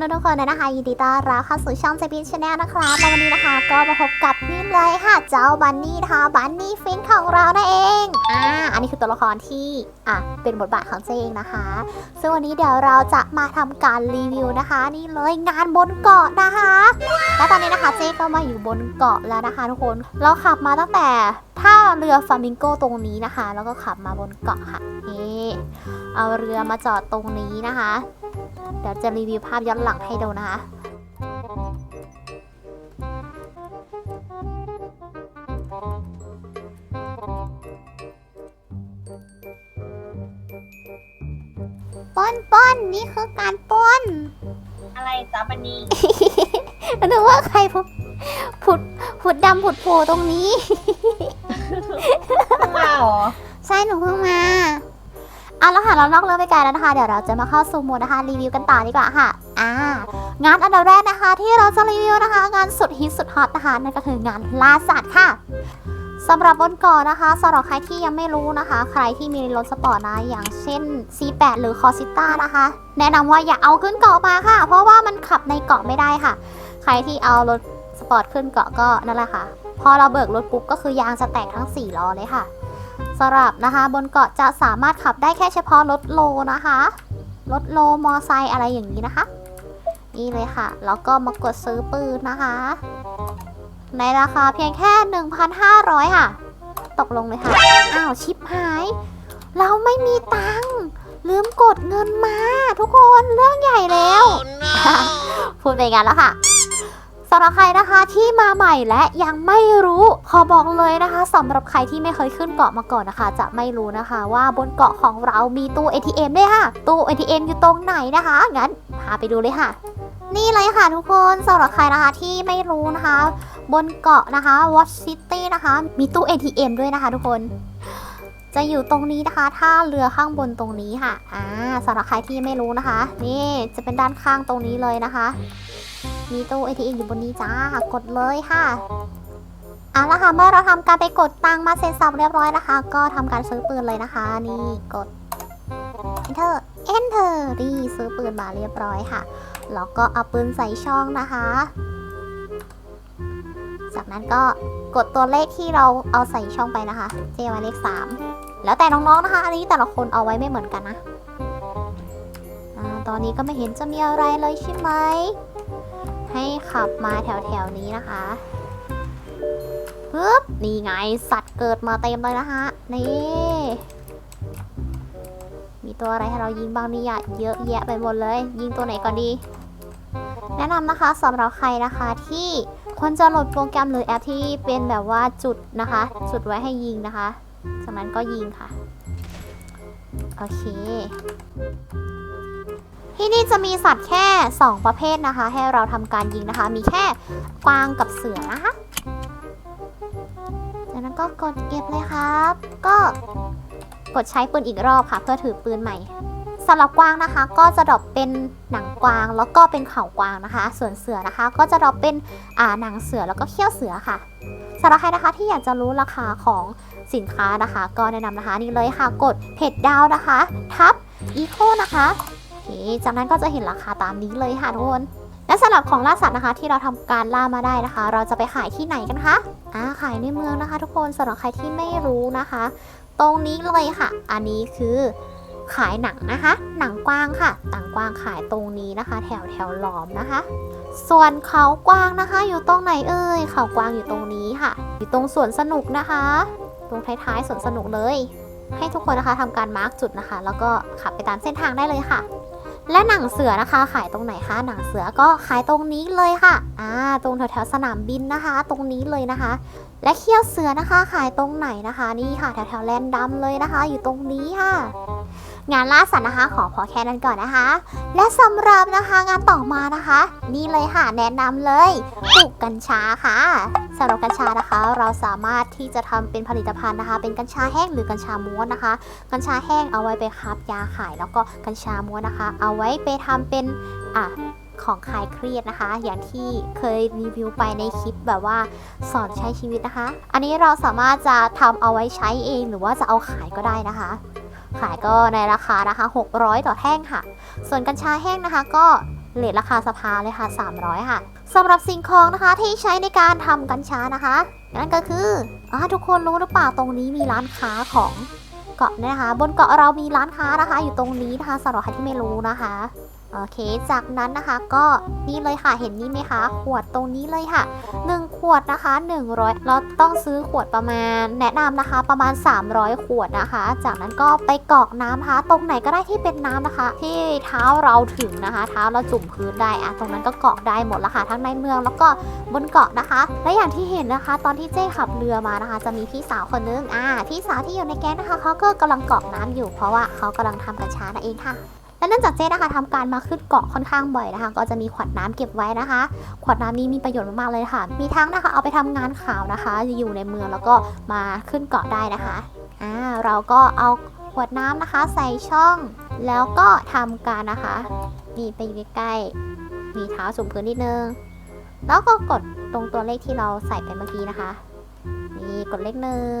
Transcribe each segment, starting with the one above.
นุษย์ทุกคนเลยนะคะยินดีต้อนรับเข้าสู่ช่องเจบินชาแนลนะครับและวันนี้นะคะ ก็มาพบกับนี่เลยค่ะเจ้าบันนี่นะคะบันนี่ฟินของเรานั่นเองอ่าอันนี้คือตัวละครที่อะเป็นบทบาทของเจเองนะคะซึ่งวันนี้เดี๋ยวเราจะมาทำการรีวิวนะคะ นี่เลยงานบนเกาะนะคะ และตอนนี้นะคะเจก็มาอยู่บนเกาะแล้วนะคะทุกคนเราขับมาตั้งแต่ ท่าเรือฟลามิงโกตรงนี้นะคะ แล้วก็ขับมาบนเกาะค่ะนี่เอาเรือมาจอดตรงนี้นะคะ เดี๋ยวจะรีวิวภาพย้อนหลังให้ดูนะคะป้นป้นนี่คือการป้น อะไรจ้าบันนี่นึกว่าใครผุดผุดผุดดำผุดโผล่ตรงนี้เพิ่ง มาเหรอ ใช่หนูเพิ่งมาเอาละค่ะเรานอกเรื่องไปไกลแล้วนะคะ เดี๋ยวเราจะมาเข้าสู่โหมดนะคะรีวิวกันต่อดีกว่าค่ะ อ่างานอันดับแรกนะคะ ที่เราจะรีวิวนะคะ งานสุดฮิตสุดฮอตนะคะนั่นก็คืองานล่าสัตว์ค่ะสำหรับบนเกาะนะคะสำหรับใครที่ยังไม่รู้นะคะ ใครที่มีรถสปอร์ตนะ อย่างเช่น C8 หรือ c o s i t a นะคะ แนะนำว่าอย่าเอาขึ้นเกาะมาค่ะ เพราะว่ามันขับในเกาะไม่ได้ค่ะ ใครที่เอารถสปอร์ตขึ้นเกาะก็นั่นแหละค่ะ พอเราเบิกรถปุ๊บก็คือยางจะแตกทั้ง 4 ล้อเลยค่ะ สำหรับนะคะ บนเกาะจะสามารถขับได้แค่เฉพาะรถโลนะคะ รถโลมอไซค์อะไรอย่างนี้นะคะ นี่เลยค่ะ แล้วก็มากดซื้อปืนนะคะ ในราคาเพียงแค่ 1,500 ค่ะ ตกลงเลยค่ะ อ้าวชิปหาย เราไม่มีตังค์ลืมกดเงินมา ทุกคนเรื่องใหญ่แล้วพูดไปงั้นแล้วค่ะ สำหรับใครนะคะที่มาใหม่และยังไม่รู้ขอบอกเลยนะคะสำหรับใครที่ไม่เคยขึ้นเกาะมาก่อนนะคะ จะไม่รู้นะคะว่าบนเกาะของเรามีตู้ ATM ด้วยค่ะ ตู้ ATM อยู่ตรงไหนนะคะ งั้นพาไปดูเลยค่ะ นี่เลยค่ะทุกคนสำหรับใครนะคะที่ไม่รู้นะคะ บนเกาะนะคะ Watch City นะคะ มีตู้ ATM ด้วยนะคะ ทุกคนจะอยู่ตรงนี้นะคะท่าเรือข้างบนตรงนี้ค่ะ อ่าสำหรับใครที่ไม่รู้นะคะ นี่จะเป็นด้านข้างตรงนี้เลยนะคะ มีตู้ ATM อยู่บนนี้จ้ากดเลยค่ะเอาละค่ะเมื่อเราทำการไปกดตังค์มาเสร็จสับเรียบร้อยนะคะ ก็ทำการซื้อปืนเลยนะคะ นี่กด enter enter นี่ซื้อปืนมาเรียบร้อยค่ะแล้วก็เอาปืนใส่ช่องนะคะ จากนั้นก็กดตัวเลขที่เราเอาใส่ช่องไปนะคะ เจไว้เลข3แล้วแต่น้องๆนะคะ อันนี้แต่ละคนเอาไว้ไม่เหมือนกันนะอาตอนนี้ก็ไม่เห็นจะมีอะไรเลยใช่ไหม ให้ขับมาแถวๆนี้นะคะปึ๊บนี่ไงสัตว์เกิดมาเต็มเลยนะคะนี่ มีตัวอะไรให้เรายิงบ้างนี่ยเยอะแยะไปหมดเลย ยิงตัวไหนก่อนดี แนะนำนะคะสำหรับใครนะคะที่ควรจะโหลดโปรแกรมหรือแอปที่เป็นแบบว่าจุดนะคะ จุดไว้ให้ยิงนะคะ จากนั้นก็ยิงค่ะ โอเค ที่นี่จะมีสัตว์แค่ 2 ประเภทนะคะ ให้เราทำการยิงนะคะ มีแค่กวางกับเสือนะคะจากนั้นก็กดเก็บเลยครับ ก็กดใช้ปืนอีกรอบค่ะ เพื่อถือปืนใหม่สำหรับกวางนะคะ ก็จะดรอปเป็นหนังกวางแล้วก็เป็นเข่ากวางนะคะ ส่วนเสือนะคะ ก็จะดรอปเป็นอ่าหนังเสือแล้วก็เขี้ยวเสือค่ะสำหรับใครนะคะที่อยากจะรู้ราคาของสินค้านะคะ ก็แนะนำนะคะนี่เลยค่ะกดเพจดาวนะคะ ทับอีโคนะคะ จากนั้นก็จะเห็นราคาตามนี้เลยค่ะทุกคนและสำหรับของล่าสัตว์นะคะ ที่เราทำการล่ามาได้นะคะ เราจะไปขายที่ไหนกันคะอ่าขายในเมืองนะคะ ทุกคนสำหรับใครที่ไม่รู้นะคะ ตรงนี้เลยค่ะ อันนี้คือขายหนังนะคะ หนังกว้างค่ะหนังกว้างขายตรงนี้นะคะ แถวแถวหลอมนะคะ ส่วนเขากวางนะคะ อยู่ตรงไหนเอ่ยเขากวางอยู่ตรงนี้ค่ะ อยู่ตรงสวนสนุกนะคะ ตรงท้ายๆสวนสนุกเลย ให้ทุกคนนะคะทำการมาร์กจุดนะคะ แล้วก็ขับไปตามเส้นทางได้เลยค่ะ และหนังเสือนะคะ ขายตรงไหนคะหนังเสือก็ขายตรงนี้เลยค่ะอ่าตรงแถวๆสนามบินนะคะ ตรงนี้เลยนะคะ และเขี้ยวเสือนะคะ ขายตรงไหนนะคะ นี่ค่ะแถวๆแลนดัมเลยนะคะ อยู่ตรงนี้ค่ะ งานล่าสัตว์นะคะขอพอแค่นั้นก่อนนะคะ และสำหรับนะคะงานต่อมานะคะ นี่เลยค่ะแนะนำเลยปลูกกัญชาค่ะสำหรับกัญชานะคะ เราสามารถที่จะทำเป็นผลิตภัณฑ์นะคะ เป็นกัญชาแห้งหรือกัญชาม้วนนะคะ กัญชาแห้งเอาไว้ไปคับยาขาย แล้วก็กัญชาม้วนนะคะ เอาไว้ไปทำเป็นอะของคลายเครียดนะคะ อย่างที่เคยรีวิวไปในคลิปแบบว่าสอนใช้ชีวิตนะคะ อันนี้เราสามารถจะทำเอาไว้ใช้เอง หรือว่าจะเอาขายก็ได้นะคะ ขายก็ในราคานะคะ 600 ต่อแท่งค่ะ ส่วนกัญชาแห้งนะคะก็เลทราคาสภาเลยค่ะ 300 ค่ะสำหรับสิ่งของนะคะที่ใช้ในการทำกัญชานะคะ นั่นก็คืออ่าทุกคนรู้หรือเปล่าตรงนี้มีร้านค้าของเกาะนะคะ บนเกาะเรามีร้านค้านะคะ อยู่ตรงนี้นะคะสำหรับใครที่ไม่รู้นะคะ โอเค จากนั้นนะคะก็นี่เลยค่ะเห็นนี่ไหมคะ ขวดตรงนี้เลยค่ะ 1 ขวดนะคะ 100เราต้องซื้อขวดประมาณ แนะนำนะคะประมาณ 300 ขวดนะคะ จากนั้นก็ไปกรอกน้ำนะคะ ตรงไหนก็ได้ที่เป็นน้ำนะคะ ที่เท้าเราถึงนะคะ เท้าเราจุ่มพื้นได้อะตรงนั้นก็กรอกได้หมดละค่ะทั้งในเมืองแล้วก็บนเกาะนะคะ และอย่างที่เห็นนะคะ ตอนที่เจ้ขับเรือมานะคะ จะมีพี่สาวคนนึงอ่าพี่สาวที่อยู่ในแก๊งนะคะเขาก็กำลังกรอกน้ำอยู่เพราะว่าเขากำลังทำกัญชานั่นเองค่ะ และเนื่องจากเจ๊นะคะทำการมาขึ้นเกาะค่อนข้างบ่อยนะคะ ก็จะมีขวดน้ำเก็บไว้นะคะ ขวดน้ำนี้มีประโยชน์มากๆเลยค่ะ มีทั้งนะคะเอาไปทำงานข่าวนะคะ อยู่ในเมืองแล้วก็มาขึ้นเกาะได้นะคะอ่าเราก็เอาขวดน้ำนะคะใส่ช่อง แล้วก็ทำการนะคะนี่ไปอยู่ใกล้ๆมีเท้าสูงพื้นนิดนึง แล้วก็กดตรงตัวเลขที่เราใส่ไปเมื่อกี้นะคะ นี่กดเลขหนึ่ง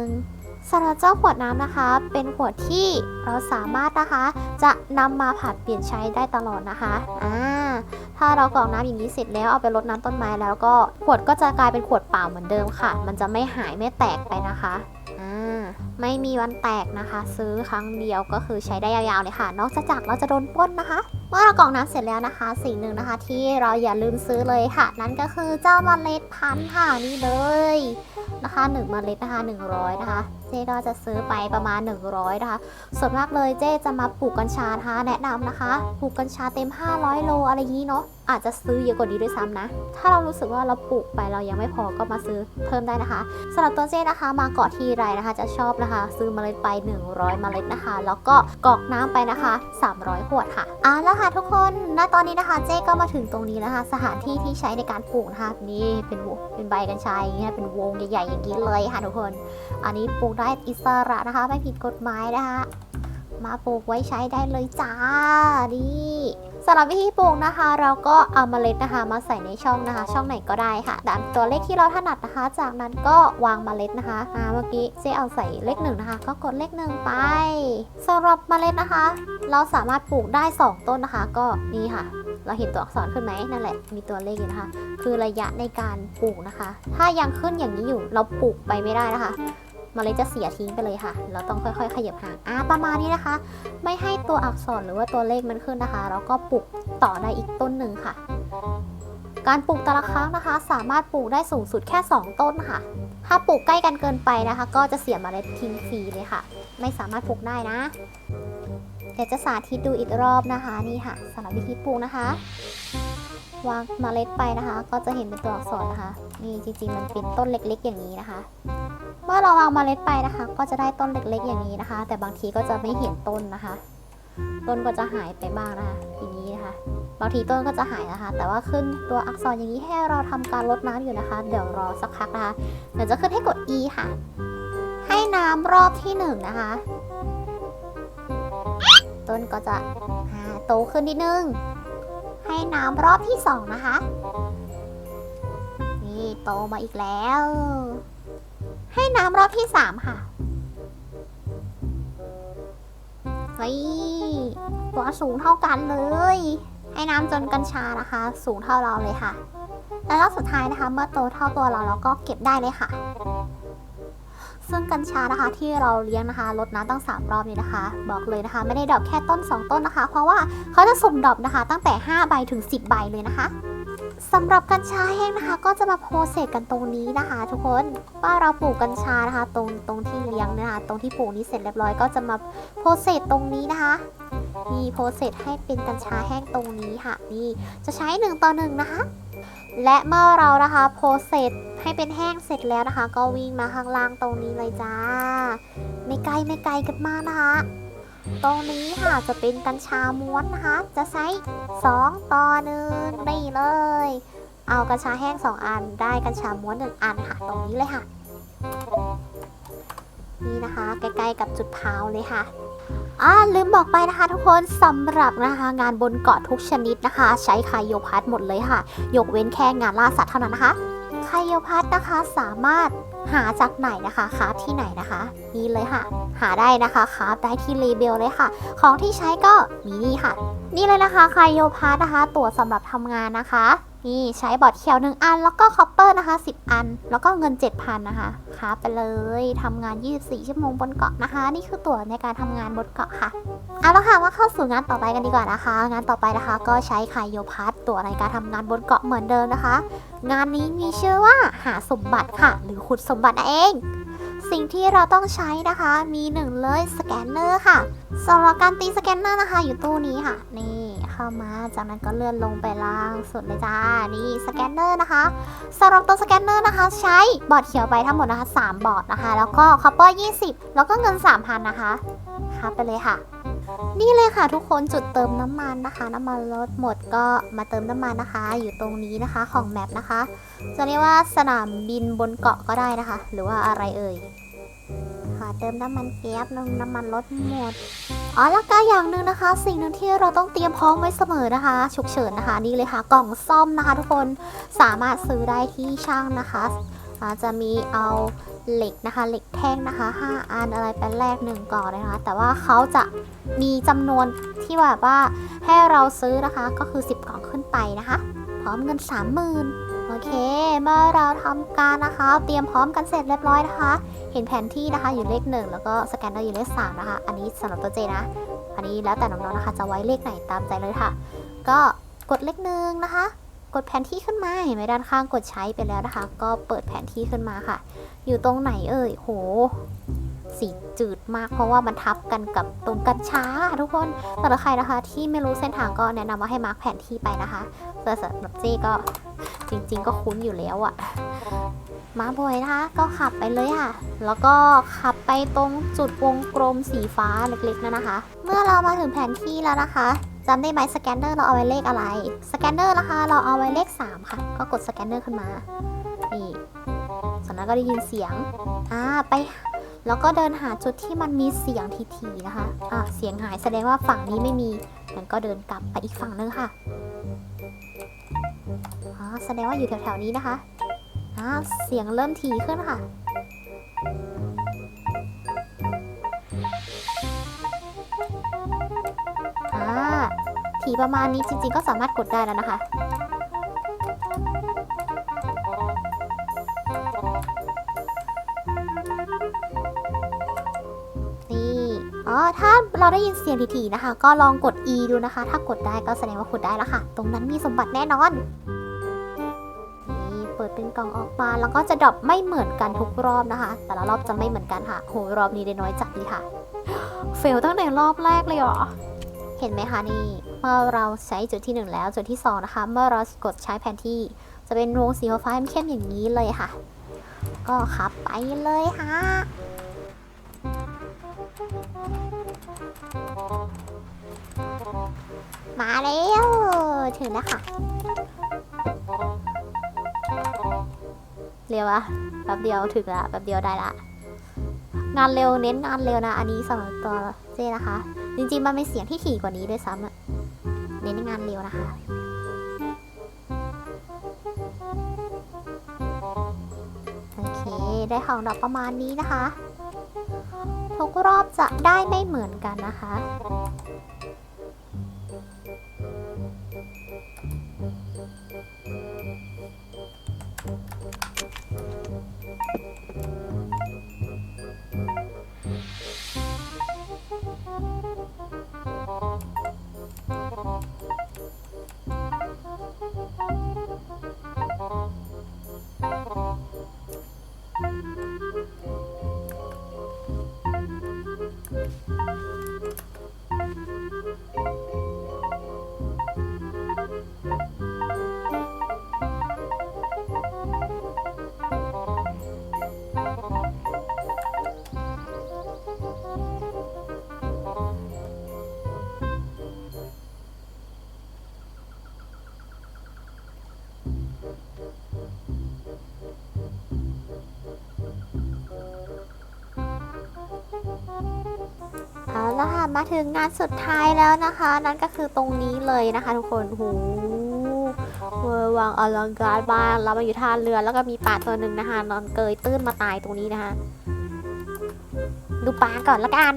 สำหรับเจ้าขวดน้ำนะคะ เป็นขวดที่เราสามารถนะคะ จะนำมาผัดเปลี่ยนใช้ได้ตลอดนะคะอ่าถ้าเรากรอกน้ำอย่างนี้เสร็จแล้วเอาไปรดน้ำต้นไม้แล้วก็ขวดก็จะกลายเป็นขวดเปล่าเหมือนเดิมค่ะ มันจะไม่หายไม่แตกไปนะคะอ่าไม่มีวันแตกนะคะ ซื้อครั้งเดียวก็คือใช้ได้ยาวๆเลยค่ะ นอกจากเราจะโดนป้นนะคะ เมื่อเรากรอกน้ำเสร็จแล้วนะคะ สิ่งหนึ่งนะคะ ที่เราอย่าลืมซื้อเลยค่ะ นั่นก็คือเจ้าเมล็ดพันธุ์ค่ะนี่เลยนะคะ1เมล็ดนะคะ 100 นะคะ เจ๊ก็จะซื้อไปประมาณ 100 นะคะ ส่วนมากเลยเจ๊จะมาปลูกกัญชานะคะแนะนำนะคะ ปลูกกัญชาเต็ม 500 โลอะไรอย่างนี้เนาะ อาจจะซื้อเยอะกว่านี้ด้วยซ้ำนะ ถ้าเรารู้สึกว่าเราปลูกไปเรายังไม่พอก็มาซื้อเพิ่มได้นะคะสำหรับตัวเจ๊นะคะ มาเกาะทีไรนะคะ จะชอบนะคะ ซื้อเมล็ดไป 100 เมล็ดนะคะ แล้วก็กรอกน้ำไปนะคะ 300 ขวดค่ะอ่าแล้วค่ะทุกคนณตอนนี้นะคะเจ๊ก็มาถึงตรงนี้แล้วค่ะสถานที่ที่ใช้ในการปลูกนะคะนี่เป็นวงเป็นใบกัญชาอย่างเงี้ยเป็นวงใหญ่ๆอย่างนี้เลยค่ะทุกคน อันนี้ปลูกได้อิสระนะคะ ไม่ผิดกฎหมายนะคะ มาปลูกไว้ใช้ได้เลยจ้านี่ สำหรับวิธีปลูกนะคะ เราก็เอาเมล็ดนะคะ มาใส่ในช่องนะคะ ช่องไหนก็ได้ค่ะตามตัวเลขที่เราถนัดนะคะ จากนั้นก็วางเมล็ดนะคะอ่าเมื่อกี้เจ๊เอาใส่เลขหนึ่งนะคะ ก็กดเลขหนึ่งไปสำหรับเมล็ดนะคะ เราสามารถปลูกได้ 2 ต้นนะคะ ก็นี่ค่ะเราเห็นตัวอักษรขึ้นไหมนั่นแหละ มีตัวเลขอยู่นะคะ คือระยะในการปลูกนะคะ ถ้ายังขึ้นอย่างนี้อยู่ เราปลูกไปไม่ได้นะคะ เมล็ดจะเสียทิ้งไปเลยค่ะ เราต้องค่อยๆ ขยับห่างอ่าประมาณนี้นะคะ ไม่ให้ตัวอักษรหรือว่าตัวเลขมันขึ้นนะคะเราก็ปลูกต่อได้อีกต้นหนึ่งค่ะ การปลูกแต่ละครั้งนะคะ สามารถปลูกได้สูงสุดแค่ 2 ต้นค่ะ ถ้าปลูกใกล้กันเกินไปนะคะ ก็จะเสียเมล็ดทิ้งฟรีเลยค่ะ ไม่สามารถปลูกได้นะเดี๋ยวจะสาธิตดูอีกรอบนะคะนี่ค่ะสำหรับวิธีปลูกนะคะวางเมล็ดไปนะคะ ก็จะเห็นเป็นตัวอักษรนะคะ นี่จริงๆ มันเป็นต้นเล็กๆ อย่างนี้นะคะ เมื่อเราวางเมล็ดไปนะคะ ก็จะได้ต้นเล็กๆ อย่างนี้นะคะ แต่บางทีก็จะไม่เห็นต้นนะคะ ต้นก็จะหายไปบ้างนะคะอย่างนี้นะคะ บางทีต้นก็จะหายนะคะ แต่ว่าขึ้นตัวอักษรอย่างนี้ให้เราทำการรดน้ำอยู่นะคะ เดี๋ยวรอสักพักนะคะเดี๋ยวจะขึ้นให้กด E ค่ะ ให้น้ำรอบที่หนึ่งนะคะ ต้นก็จะโตขึ้นนิดนึง ให้น้ำรอบที่สองนะคะ นี่โตมาอีกแล้ว ให้น้ำรอบที่สามค่ะเฮ้ยตัวสูงเท่ากันเลย ให้น้ำจนกัญชานะคะ สูงเท่าเราเลยค่ะ และรอบสุดท้ายนะคะ เมื่อโตเท่าตัวเราเราก็เก็บได้เลยค่ะ ซึ่งกัญชานะคะที่เราเลี้ยงนะคะลดน้ำตั้ง 3 รอบนี้นะคะ บอกเลยนะคะ ไม่ได้ดอกแค่ต้น 2 ต้นนะคะ เพราะว่าเขาจะสุ่มดอกนะคะ ตั้งแต่ 5 ใบถึง 10 ใบเลยนะคะ สำหรับกัญชาแห้งนะคะ ก็จะมาโพสเซสกันตรงนี้นะคะ ทุกคนว่าเราปลูกกัญชานะคะ ตรงตรงที่เลี้ยงนะคะ ตรงที่ปลูกนี้เสร็จเรียบร้อยก็จะมาโพสเซสตรงนี้นะคะนี่โพสเซสให้เป็นกัญชาแห้งตรงนี้ค่ะนี่จะใช้หนึ่งต่อหนึ่งนะคะ และเมื่อเรานะคะโพสเซสให้เป็นแห้งเสร็จแล้วนะคะ ก็วิ่งมาข้างล่างตรงนี้เลยจ้า ไม่ไกลไม่ไกลกันมากนะคะ ตรงนี้ค่ะจะเป็นกัญชาม้วนนะคะ จะใช้2ต่อหนึ่งนี่เลย เอากัญชาแห้ง 2 อันได้กัญชาม้วน1อันค่ะ ตรงนี้เลยค่ะ นี่นะคะ ใกล้ๆกับจุดเผาเลยค่ะอ่าลืมบอกไปนะคะทุกคนสำหรับนะคะงานบนเกาะทุกชนิดนะคะ ใช้คายโยพัดหมดเลยค่ะ ยกเว้นแค่งานล่าสัตว์เท่านั้นนะคะไคโยพัทนะคะสามารถ หาจากไหนนะคะคราฟที่ไหนนะคะนี่เลยค่ะ หาได้นะคะคราฟได้ที่รีเบลเลยค่ะ ของที่ใช้ก็มีนี่ค่ะ นี่เลยนะคะไคโยพาร์นะคะ ตัวสำหรับทำงานนะคะ นี่ใช้บอดเขียวหนึ่งอัน แล้วก็คอปเปอร์นะคะ 10 อัน แล้วก็เงิน 7,000 นะคะครับไปเลยทำงาน 24 ชั่วโมงบนเกาะนะคะ นี่คือตั๋วในการทำงานบนเกาะค่ะเอาละค่ะมาเข้าสู่งานต่อไปกันดีกว่านะคะ งานต่อไปนะคะ ก็ใช้ไคโยพาร์ทตัวในการทำงานบนเกาะเหมือนเดิมนะคะ งานนี้มีชื่อว่าหาสมบัติค่ะ หรือขุดสมบัตินั่นเอง สิ่งที่เราต้องใช้นะคะ มีหนึ่งเลยสแกนเนอร์ค่ะสำหรับการตีสแกนเนอร์นะคะ อยู่ตู้นี้ค่ะ นี่เข้ามาจากนั้นก็เลื่อนลงไปล่างสุดเลยจ้านี่สแกนเนอร์นะคะสำหรับตัวสแกนเนอร์นะคะ ใช้บอร์ดเขียวไปทั้งหมดนะคะ3บอร์ดนะคะ แล้วก็คัพเปอร์20 แล้วก็เงิน 3,000 นะคะคับไปเลยค่ะ นี่เลยค่ะทุกคนจุดเติมน้ำมันนะคะ น้ำมันรถหมดก็มาเติมน้ำมันนะคะ อยู่ตรงนี้นะคะของแมปนะคะ จะเรียกว่าสนามบินบนเกาะก็ได้นะคะ หรือว่าอะไรเอ่ยค่ะเติมน้ำมันแก๊สน้ำน้ำมันรถหมดอ๋อแล้วก็อย่างหนึ่งนะคะ สิ่งหนึ่งที่เราต้องเตรียมพร้อมไว้เสมอนะคะ ฉุกเฉินนะคะนี่เลยค่ะ กล่องซ่อมนะคะ ทุกคนสามารถซื้อได้ที่ช่างนะคะ อาจะมีเอาเหล็กนะคะ เหล็กแท่งนะคะ 5 อันอะไรไปแลกหนึ่งก่อนนะคะ แต่ว่าเขาจะมีจำนวนที่แบบว่าให้เราซื้อนะคะก็คือ 10 กล่องขึ้นไปนะคะ พร้อมเงิน 30,000 โอเค เมื่อเราทำการนะคะ เตรียมพร้อมกันเสร็จเรียบร้อยนะคะ เห็นแผนที่นะคะอยู่เลขหนึ่งแล้วก็สแกนเนอร์อยู่เลขสามนะคะ อันนี้สำหรับตัวเจนะ อันนี้แล้วแต่น้องๆนะคะ จะไว้เลขไหนตามใจเลยค่ะ ก็กดเลขหนึ่งนะคะ กดแผนที่ขึ้นมาเห็นไหมด้านข้างกดใช้ไปแล้วนะคะ ก็เปิดแผนที่ขึ้นมาค่ะ อยู่ตรงไหนเอ่ยโห สีจืดมากเพราะว่ามันทับกันกับตรงกันช้าทุกคนสำหรับใครนะคะ ที่ไม่รู้เส้นทางก็แนะนำว่าให้มาร์คแผนที่ไปนะคะแต่สำหรับเจก็จริง ๆ ก็คุ้นอยู่แล้วอะมาบ่อยนะคะก็ขับไปเลยค่ะ แล้วก็ขับไปตรงจุดวงกลมสีฟ้าเล็กๆนั่นนะคะ เมื่อเรามาถึงแผนที่แล้วนะคะ จำได้ไหมสแกนเนอร์เราเอาไว้เลขอะไร สแกนเนอร์นะคะ เราเอาไว้เลข 3 ค่ะ ก็กดสแกนเนอร์ขึ้นมา นี่จากนั้นก็ได้ยินเสียง อ่า ไป แล้วก็เดินหาจุดที่มันมีเสียงทีๆนะคะ อ่า เสียงหายแสดงว่าฝั่งนี้ไม่มีงั้นก็เดินกลับไปอีกฝั่งนึงค่ะอ๋อแสดงว่าอยู่แถวๆนี้นะคะ อ่า เสียงเริ่มถี่ขึ้นค่ะ ถี่ประมาณนี้จริงๆ ก็สามารถกดได้แล้วนะคะ นี่อ๋อถ้าเราได้ยินเสียงถี่ๆนะคะ ก็ลองกด E ดูนะคะ ถ้ากดได้ก็แสดงว่าขุดได้แล้วค่ะ ตรงนั้นมีสมบัติแน่นอนนี่เปิดเป็นกล่องออกมาแล้วก็จะดรอปไม่เหมือนกันทุกรอบนะคะ แต่ละรอบจะไม่เหมือนกันค่ะโหรอบนี้ได้น้อยจัดดีค่ะ เฟลตั้งแต่รอบแรกเลยเหรอ เห็นไหมคะนี่ เมื่อเราใช้จุดที่ 1 แล้วจุดที่ 2 นะคะ เมื่อเรากดใช้แผนที่ จะเป็นวงสีฟ้าเข้มๆอย่างนี้เลยค่ะ ก็ขับไปเลยค่ะมาแล้วถึงแล้วค่ะ เร็วอะแป๊บเดียวถึงละแป๊บเดียวได้ละ งานเร็วเน้นงานเร็วนะ อันนี้สำหรับตัวเจนะคะ จริงๆ มันเป็นเสียงที่ถี่กว่านี้ด้วยซ้ำอะเน้นงานเร็วนะคะโอเค ได้ของดอกประมาณนี้นะคะ ทุกรอบจะได้ไม่เหมือนกันนะคะ เอาละค่ะมาถึงงานสุดท้ายแล้วนะคะ นั่นก็คือตรงนี้เลยนะคะทุกคนหูเวอร์วังอลังการมากเรามาอยู่ท่าเรือแล้วก็มีปลาตัวหนึ่งนะคะ นอนเกยตื้นมาตายตรงนี้นะคะ ดูปลาก่อนละกัน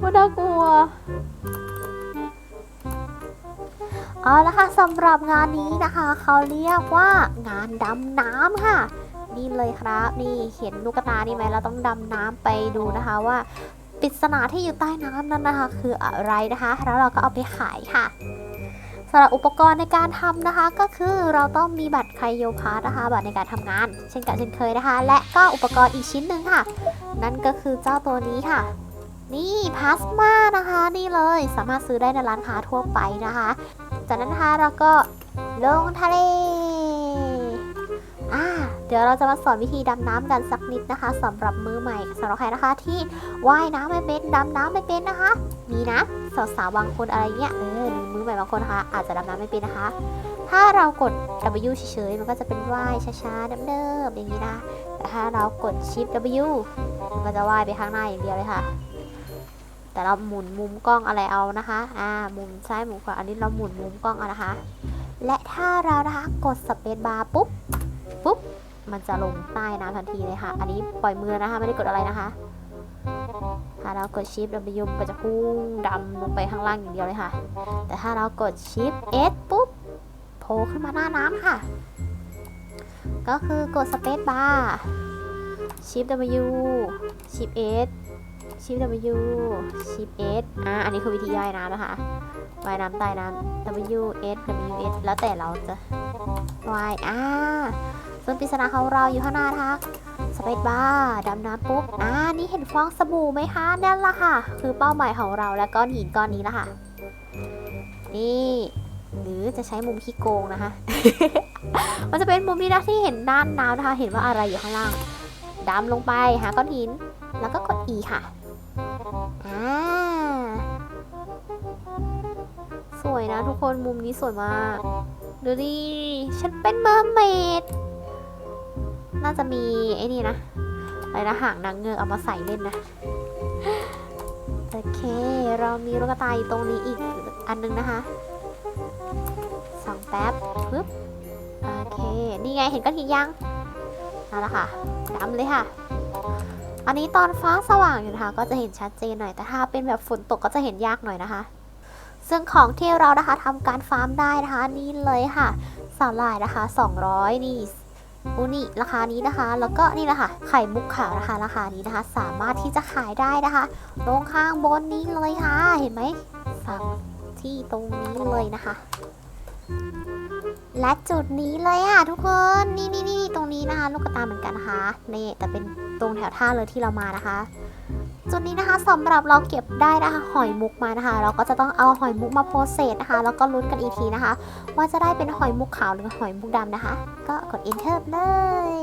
ว่าน่ากลัวเอาละค่ะสำหรับงานนี้นะคะ เขาเรียกว่างานดำน้ำค่ะ นี่เลยครับ นี่เห็นลูกตานี่ไหมเราต้องดำน้ำไปดูนะคะว่าปริศนาที่อยู่ใต้น้ำนั้นนะคะ คืออะไรนะคะ แล้วเราก็เอาไปขายค่ะสำหรับอุปกรณ์ในการทำนะคะ ก็คือเราต้องมีบัตรไคโยพาสนะคะ บัตรในการทำงาน เช่นกันเช่นเคยนะคะ และก็อุปกรณ์อีกชิ้นหนึ่งค่ะ นั่นก็คือเจ้าตัวนี้ค่ะ นี่พลาสมานะคะนี่เลยสามารถซื้อได้ในร้านค้าทั่วไปนะคะ จากนั้นนะคะเราก็ลงทะเลอ่า ดี๋ยวเราจะมาสอนวิธีดำน้ำกันสักนิดนะคะสำหรับมือใหม่สำหรับใครนะคะที่ว่ายน้ำไม่เป็นดำน้ำไม่เป็นนะคะ มีนะสาวๆบางคนอะไรเงี้ยเออมือใหม่บางคนนะคะอาจจะดำน้ำไม่เป็นนะคะ ถ้าเรากด W เฉยๆมันก็จะเป็นว่ายช้าๆเดิมๆอย่างนี้นะแต่ถ้าเรากด Shift W มันก็จะว่ายไปข้างหน้าอย่างเดียวเลยค่ะ แต่เราหมุนมุมกล้องอะไรเอานะคะอ่ามุมซ้ายมุมขวาอันนี้เราหมุนมุมกล้องเอานะคะ และถ้าเรานะคะกดสเปซบาร์ปุ๊บปุ๊บ มันจะลงใต้น้ำทันทีเลยค่ะ อันนี้ปล่อยมือนะคะ ไม่ได้กดอะไรนะคะถ้าเรากด Shift W มันก็จะพุ่งดำลงไปข้างล่างอย่างเดียวเลยค่ะ แต่ถ้าเรากด Shift S ปุ๊บโผล่ขึ้นมาหน้าน้ำค่ะ ก็คือกดสเปซบาร์ Shift W Shift S Shift W Shift S อ่าอันนี้คือวิธีว่ายน้ำนะคะว่ายน้ำใต้น้ำ W S W S แล้วแต่เราจะว่ายอ่า ส่วนปริศนาของเราอยู่ข้างหน้านะคะสเปซบาร์ดำน้ำปุ๊บอ่านี่เห็นฟองสบู่ไหมคะนั่นละค่ะ คือเป้าหมายของเราและก้อนหินก้อนนี้ละค่ะ นี่หรือจะใช้มุมที่โกงนะคะ มันจะเป็นมุมนี้นะที่เห็นด้านน้ำนะคะ เห็นว่าอะไรอยู่ข้างล่างดำลงไปหาก้อนหิน แล้วก็กด E ค่ะอ่าสวยนะทุกคนมุมนี้สวยมาก ดูดิ ฉันเป็นเมอร์เมด น่าจะมีไอ้นี่นะอะไรนะหางนางเงือกเอามาใส่เล่นนะ โอเค เรามีลูกตาอยู่ตรงนี้อีกอันนึงนะคะสองแป๊บปึ๊บโอเค นี่ไงเห็นก้อนหินยังเอาละค่ะดำเลยค่ะ อันนี้ตอนฟ้าสว่างอยู่นะคะ ก็จะเห็นชัดเจนหน่อย แต่ถ้าเป็นแบบฝนตกก็จะเห็นยากหน่อยนะคะ ซึ่งของที่เรานะคะทำการฟาร์มได้นะคะ นี่เลยค่ะสาหร่ายนะคะ 200 นี่ อูนี่ราคานี้นะคะ แล้วก็นี่แหละค่ะ ไข่มุกขาวนะคะ ราคานี้นะคะ สามารถที่จะขายได้นะคะตรงข้างบนนี้เลยค่ะ เห็นไหมสั่งที่ตรงนี้เลยนะคะ และจุดนี้เลยอะทุกคน นี่นี่นี่ตรงนี้นะคะ ลูกกระตาเหมือนกันนะคะ นี่แต่เป็นตรงแถวท่าเลยที่เรามานะคะ จุดนี้นะคะสำหรับเราเก็บได้นะคะหอยมุกมานะคะ เราก็จะต้องเอาหอยมุกมาโพสเซสนะคะ แล้วก็ลุ้นกันอีกทีนะคะ ว่าจะได้เป็นหอยมุกขาวหรือหอยมุกดำนะคะ ก็กด enter เลย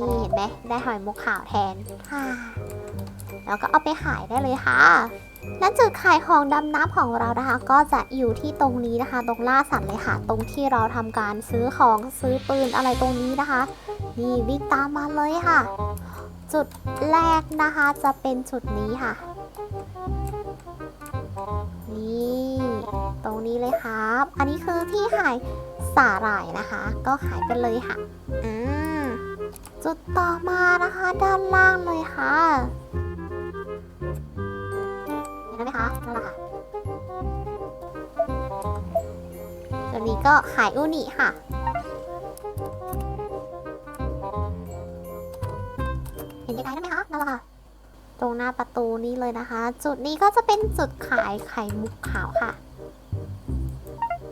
นี่เห็นไหมได้หอยมุกขาวแทนค่ะแล้วก็เอาไปขายได้เลยค่ะและจุดขายของดำน้ำของเรานะคะ ก็จะอยู่ที่ตรงนี้นะคะ ตรงล่าสัตว์เลยค่ะ ตรงที่เราทำการซื้อของซื้อปืนอะไรตรงนี้นะคะ นี่วิ่งตามมาเลยค่ะ จุดแรกนะคะจะเป็นจุดนี้ค่ะ นี่ ตรงนี้เลยครับ อันนี้คือที่ขายสาหร่ายนะคะ ก็ขายกันเลยค่ะอืมจุดต่อมานะคะด้านล่างเลยค่ะเห็นไหมคะนั่นแหละค่ะตัวนี้ก็ขายอูนิค่ะ ไกลๆได้ไหมคะนั่นแหละค่ะตรงหน้าประตูนี้เลยนะคะ จุดนี้ก็จะเป็นจุดขายไข่มุกขาวค่ะ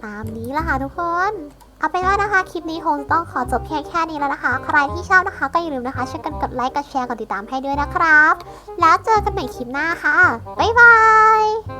ตามนี้ละค่ะทุกคน เอาเป็นว่านะคะ คลิปนี้คงต้องขอจบแค่แค่นี้แล้วนะคะ ใครที่ชอบนะคะก็อย่าลืมนะคะช่วยกันกดไลค์กดแชร์กดติดตามให้ด้วยนะครับ แล้วเจอกันใหม่คลิปหน้าค่ะ บ๊ายบาย